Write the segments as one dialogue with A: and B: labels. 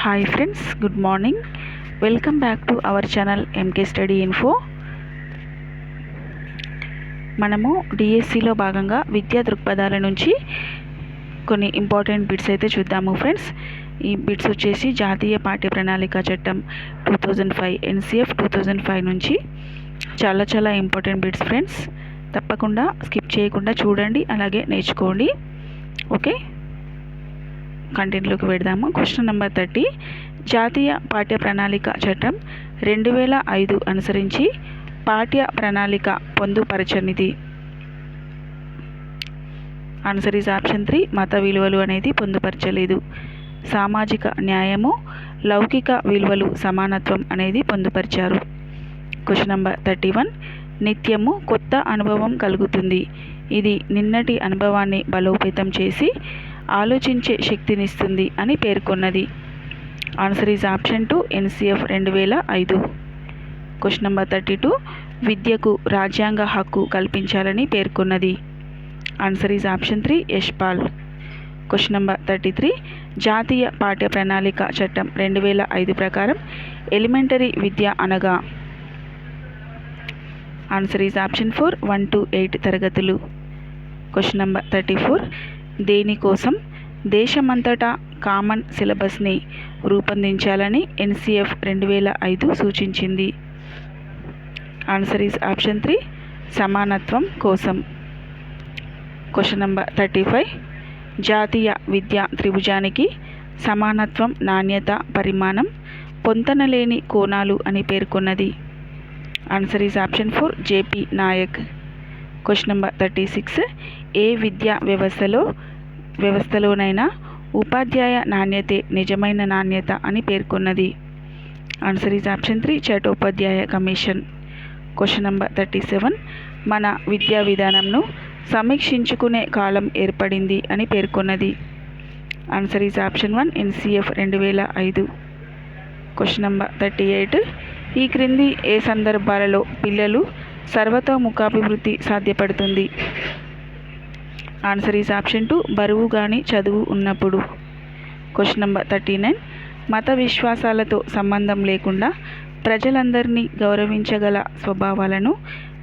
A: Hi friends good morning welcome back to our channel M K study info మనము డిఎస్సిలో భాగంగా విద్యా దృక్పథాల నుంచి కొన్ని ఇంపార్టెంట్ బిట్స్ అయితే చూద్దాము ఫ్రెండ్స్ ఈ బిట్స్ వచ్చేసి జాతీయ పాఠ్య ప్రణాళిక చట్టం two thousand five NCF two thousand five నుంచి చాలా చాలా ఇంపార్టెంట్ బిట్స్ ఫ్రెండ్స్ తప్పకుండా స్కిప్ చేయకుండా చూడండి అలాగే నేర్చుకోండి. ఓకే కంటెంట్లోకి వెడదాము క్వశ్చన్ నెంబర్ థర్టీ జాతీయ పాఠ్య ప్రణాళిక చట్టం రెండు వేల ఐదు అనుసరించి పాఠ్య ప్రణాళిక పొందుపరచనిది ఆన్సర్ ఈజ్ ఆప్షన్ త్రీ మత విలువలు అనేది పొందుపరచలేదు సామాజిక న్యాయము లౌకిక విలువలు సమానత్వం అనేది పొందుపరిచారు క్వశ్చన్ నెంబర్ థర్టీ వన్ నిత్యము కొత్త అనుభవం కలుగుతుంది. ఇది నిన్నటి అనుభవాన్ని బలోపేతం చేసి ఆలోచించే శక్తినిస్తుంది అని పేర్కొన్నది. Answer is option two N C F రెండు వేల ఐదు. క్వశ్చన్ నెంబర్ థర్టీ టూ విద్యకు రాజ్యాంగ హక్కు కల్పించాలని పేర్కొన్నది. Answer is option three Yashpal question number thirty three జాతీయ పాఠ్య ప్రణాళిక చట్టం రెండు వేల ఐదు ప్రకారం ఎలిమెంటరీ విద్య అనగా? Answer is option four one to eight తరగతులు. క్వశ్చన్ నెంబర్ థర్టీ ఫోర్ దేనికోసం? దేశమంతటా కామన్ సిలబస్ని రూపొందించాలని ఎన్సిఎఫ్ రెండు వేల ఐదు సూచించింది. ఆన్సర్ ఈజ్ ఆప్షన్ త్రీ సమానత్వం కోసం. క్వశ్చన్ నెంబర్ థర్టీ ఫైవ్ జాతీయ విద్యా త్రిభుజానికి సమానత్వం నాణ్యత పరిమాణం పొంతనలేని కోణాలు అని పేర్కొన్నది. Answer is option four J P Naik. Question number thirty six. ఏ విద్యా వ్యవస్థలో వ్యవస్థలోనైనా ఉపాధ్యాయ నాణ్యతే నిజమైన నాణ్యత అని పేర్కొన్నది? Answer is option three Chattopadhyay commission. Question number thirty seven. మన విద్యా విధానంను సమీక్షించుకునే కాలం ఏర్పడింది అని పేర్కొన్నది. Answer is option one N C F రెండు వేల ఐదు. Question number thirty eight. ఈ క్రింది ఏ సందర్భాలలో పిల్లలు సర్వతోముఖాభివృద్ధి సాధ్యపడుతుంది. ఆన్సర్ ఈజ్ ఆప్షన్ టూ బరువు కానీ చదువు ఉన్నప్పుడు. క్వశ్చన్ నెంబర్ థర్టీ నైన్ మత విశ్వాసాలతో సంబంధం లేకుండా ప్రజలందరినీ గౌరవించగల స్వభావాలను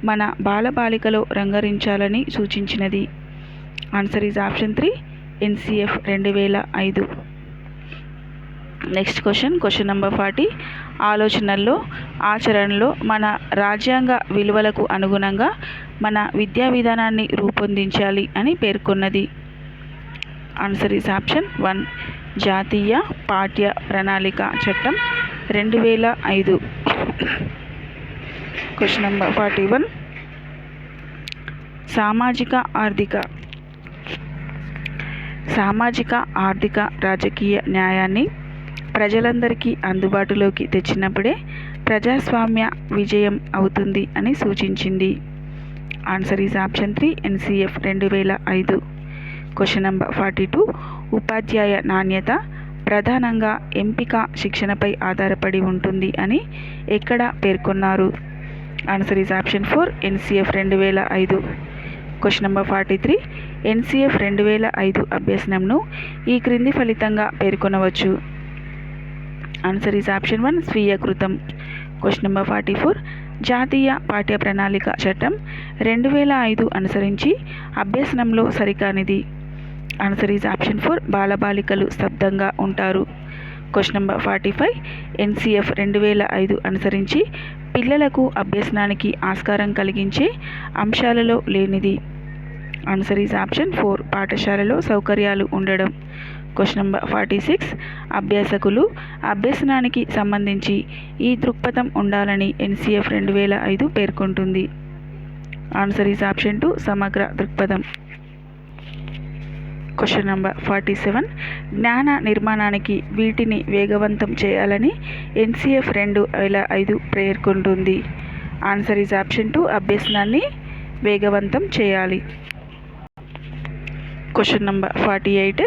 A: మన బాలబాలికలో రంగరించాలని సూచించినది. Answer is option three N C F రెండు వేల ఐదు. Next question question number forty ఆలోచనల్లో ఆచరణలో మన రాజ్యాంగ విలువలకు అనుగుణంగా మన విద్యా విధానాన్ని రూపొందించాలి అని పేర్కొన్నది. ఆన్సర్ ఈజ్ ఆప్షన్ వన్ జాతీయ పాఠ్య ప్రణాళిక చట్టం రెండు వేల ఐదు. క్వశ్చన్ నెంబర్ ఫార్టీ వన్ సామాజిక ఆర్థిక. సామాజిక ఆర్థిక రాజకీయ న్యాయాన్ని ప్రజలందరికీ అందుబాటులోకి తెచ్చినప్పుడే ప్రజాస్వామ్య విజయం అవుతుంది అని సూచించింది. Answer is option three N C F రెండు వేల ఐదు. క్వశ్చన్ నెంబర్ ఫార్టీ టూ ఉపాధ్యాయ నాణ్యత ప్రధానంగా ఎంపిక శిక్షణపై ఆధారపడి ఉంటుంది అని ఎక్కడ పేర్కొన్నారు? Answer is option four NCF రెండు వేల ఐదు. Question number forty three NCF రెండు వేల ఐదు అభ్యసనంను ఈ క్రింది ఫలితంగా పేర్కొనవచ్చు. ఆన్సర్ ఈజ్ ఆప్షన్ వన్ స్వీయకృతం క్వశ్చన్ నెంబర్ ఫార్టీ ఫోర్ జాతీయ పాఠ్య ప్రణాళిక చట్టం రెండు వేల ఐదు అనుసరించి అభ్యసనంలో సరికానిది ఆన్సర్ ఈజ్ ఆప్షన్ ఫోర్ బాలబాలికలు స్తబ్దంగా ఉంటారు question number forty five N C F రెండు వేల ఐదు అనుసరించి పిల్లలకు అభ్యసనానికి ఆస్కారం కలిగించే అంశాలలో లేనిది ఆన్సర్ ఈజ్ ఆప్షన్ ఫోర్ పాఠశాలలో సౌకర్యాలు ఉండడం క్వశ్చన్ నెంబర్ ఫార్టీ సిక్స్. అభ్యాసకులు అభ్యసనానికి సంబంధించి ఈ దృక్పథం ఉండాలని ఎన్సీఎఫ్ రెండు వేల ఐదు పేర్కొంటుంది. ఆన్సర్ ఈజ్ ఆప్షన్ టు సమగ్ర దృక్పథం. Question number forty seven. జ్ఞాన నిర్మాణానికి వీటిని వేగవంతం చేయాలని ఎన్సీఎఫ్ రెండు వేల ఐదు పేర్కొంటుంది. ఆన్సర్ ఈజ్ ఆప్షన్ టు అభ్యసనాన్ని వేగవంతం చేయాలి. Question number forty eight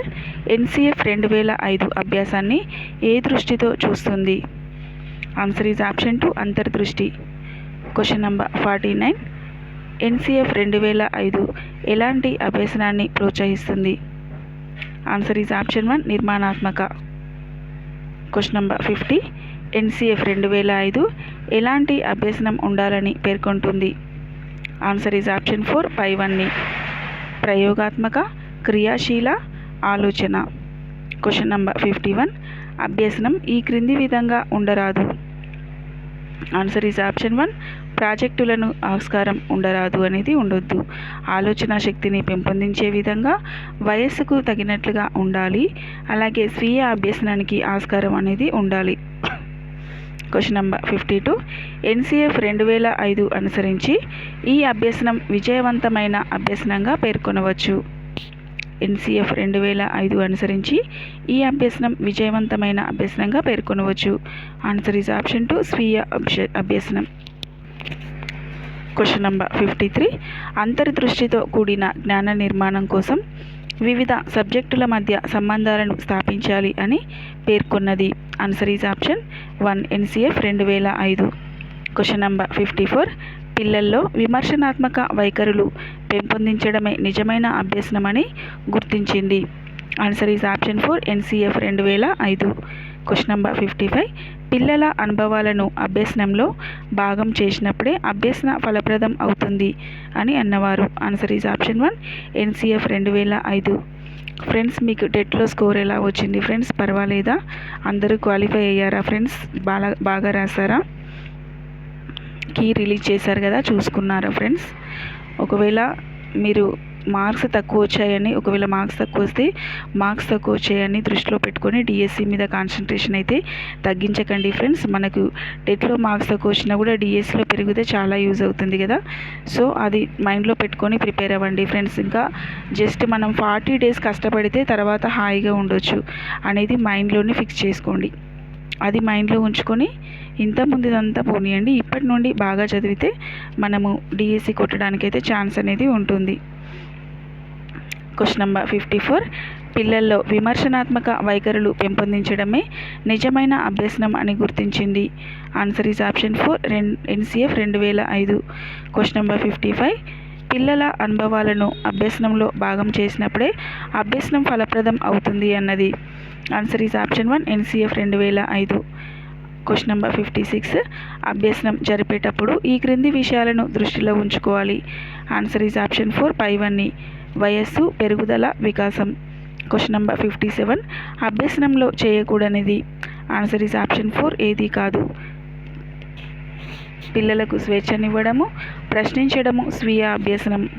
A: NCF రెండు వేల ఐదు అభ్యాసాన్ని ఏ దృష్టితో చూస్తుంది? ఆన్సర్ ఈజ్ ఆప్షన్ టూ అంతర్దృష్టి. Question number forty nine NCF రెండు వేల ఐదు ఎలాంటి అభ్యసనాన్ని ప్రోత్సహిస్తుంది? ఆన్సర్ ఈజ్ ఆప్షన్ వన్ నిర్మాణాత్మక. క్వశ్చన్ నెంబర్ ఫిఫ్టీ ఎన్సిఎఫ్ రెండు వేల ఐదు ఎలాంటి అభ్యసనం ఉండాలని పేర్కొంటుంది? ఆన్సర్ ఈజ్ ఆప్షన్ ఫోర్ పై వన్ని. ప్రయోగాత్మక క్రియాశీల ఆలోచన. క్వశ్చన్ నెంబర్ ఫిఫ్టీ వన్ అభ్యసనం ఈ క్రింది విధంగా ఉండరాదు. ఆన్సర్ ఈజ్ ఆప్షన్ వన్ ప్రాజెక్టులను ఆస్కారం ఉండరాదు అనేది ఉండొద్దు. ఆలోచన శక్తిని పెంపొందించే విధంగా వయస్సుకు తగినట్లుగా ఉండాలి. అలాగే స్వీయ అభ్యసనానికి ఆస్కారం అనేది ఉండాలి. Question number fifty two NCF రెండు వేల ఐదు అనుసరించి ఈ అభ్యసనం విజయవంతమైన అభ్యసనంగా పేర్కొనవచ్చు. ఎన్సిఎఫ్ రెండు వేల ఐదు అనుసరించి ఈ అభ్యసనం విజయవంతమైన అభ్యసనంగా పేర్కొనవచ్చు. ఆన్సర్ ఈజ్ ఆప్షన్ టు స్వీయ అభ్యసనం. క్వశ్చన్ నెంబర్ ఫిఫ్టీ త్రీ అంతర్దృష్టితో కూడిన జ్ఞాన నిర్మాణం కోసం వివిధ సబ్జెక్టుల మధ్య సంబంధాలను స్థాపించాలి అని పేర్కొన్నది. Answer is option one NCF రెండు వేల ఐదు. క్వశ్చన్ నెంబర్ ఫిఫ్టీ ఫోర్ పిల్లల్లో విమర్శనాత్మక వైఖరులు పెంపొందించడమే నిజమైన అభ్యసనమని గుర్తించింది. Answer is option four NCF రెండు వేల ఐదు. క్వశ్చన్ నెంబర్ ఫిఫ్టీ ఫైవ్ పిల్లల అనుభవాలను అభ్యసనంలో భాగం చేసినప్పుడే అభ్యసన ఫలప్రదం అవుతుంది అని అన్నవారు. Answer is option one NCF రెండు వేల ఐదు. ఫ్రెండ్స్ మీకు టెట్లో స్కోర్ ఎలా వచ్చింది? ఫ్రెండ్స్ పర్వాలేదా? అందరూ క్వాలిఫై అయ్యారా? ఫ్రెండ్స్ బాగా బాగా రాసారా కీ రిలీజ్ చేశారు కదా? చూసుకున్నారా? ఫ్రెండ్స్ ఒకవేళ మీరు మార్క్స్ తక్కువ వచ్చాయని ఒకవేళ మార్క్స్ తక్కువ వస్తే మార్క్స్ తక్కువ వచ్చాయని దృష్టిలో పెట్టుకొని డిఎస్సి మీద కాన్సన్ట్రేషన్ అయితే తగ్గించకండి ఫ్రెండ్స్ మనకు టెట్లో మార్క్స్ తక్కువ వచ్చినా కూడా డిఎస్సిలో పెరిగితే చాలా యూజ్ అవుతుంది కదా. సో అది మైండ్లో పెట్టుకొని ప్రిపేర్ అవ్వండి ఫ్రెండ్స్ ఇంకా జస్ట్ మనం ఫార్టీ డేస్ కష్టపడితే తర్వాత హాయిగా ఉండొచ్చు అనేది మైండ్లోనే ఫిక్స్ చేసుకోండి. అది మైండ్లో ఉంచుకొని ఇంత ముందు ఇదంతా పోనీయండి. ఇప్పటి నుండి బాగా చదివితే మనము డిఎస్సి కొట్టడానికైతే ఛాన్స్ అనేది ఉంటుంది. Question number fifty four. పిల్లల్లో విమర్శనాత్మక వైఖరులు పెంపొందించడమే నిజమైన అభ్యసనం అని గుర్తించింది. ఆన్సర్ ఈజ్ ఆప్షన్ ఫోర్ రెన్ ఎన్సిఎఫ్ రెండు వేల ఐదు. క్వశ్చన్ నెంబర్ ఫిఫ్టీ ఫైవ్ పిల్లల అనుభవాలను అభ్యసనంలో భాగం చేసినప్పుడే అభ్యసనం ఫలప్రదం అవుతుంది అన్నది. Answer is option one NCF రెండు వేల ఐదు. Question number fifty six. అభ్యసనం జరిపేటప్పుడు ఈ క్రింది విషయాలను దృష్టిలో ఉంచుకోవాలి. ఆన్సర్ ఈజ్ ఆప్షన్ ఫోర్ పైవన్నీ వయస్సు పెరుగుదల వికాసం. Question number fifty seven. అభ్యసనంలో చేయకూడనిది. ఆన్సర్ ఈజ్ ఆప్షన్ ఫోర్ ఏది కాదు. పిల్లలకు స్వేచ్ఛనివ్వడము ప్రశ్నించడము స్వీయ అభ్యసనం.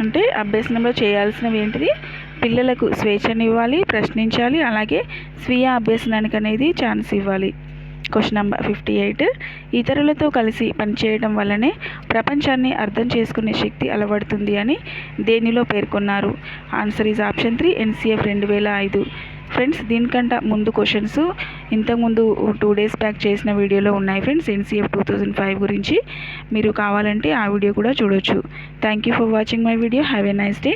A: అంటే అభ్యసనంలో చేయాల్సినవి ఏంటిది? పిల్లలకు స్వేచ్ఛనివ్వాలి ప్రశ్నించాలి అలాగే స్వీయ అభ్యసనానికి అనేది ఛాన్స్ ఇవ్వాలి. క్వశ్చన్ నెంబర్ ఫిఫ్టీ ఎయిట్ ఇతరులతో కలిసి పనిచేయడం వల్లనే ప్రపంచాన్ని అర్థం చేసుకునే శక్తి అలవడుతుంది అని దేనిలో పేర్కొన్నారు? Answer is option three NCF రెండు వేల ఐదు. ఫ్రెండ్స్ దీనికంట ముందు క్వశ్చన్స్ ఇంతకుముందు టూ డేస్ బ్యాక్ చేసిన వీడియోలో ఉన్నాయి friends NCF two thousand five గురించి. మీరు కావాలంటే ఆ వీడియో కూడా చూడొచ్చు. Thank you for watching my video have a nice day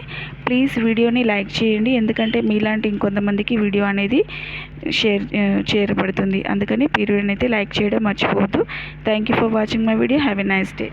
A: please వీడియోని లైక్ చేయండి. ఎందుకంటే మీలాంటి ఇంకొంతమందికి వీడియో అనేది షేర్ చేరపడుతుంది అందుకని పీరియడ్ అయితే లైక్ చేయడం మర్చిపోవద్దు. Thank you for watching my video have a nice day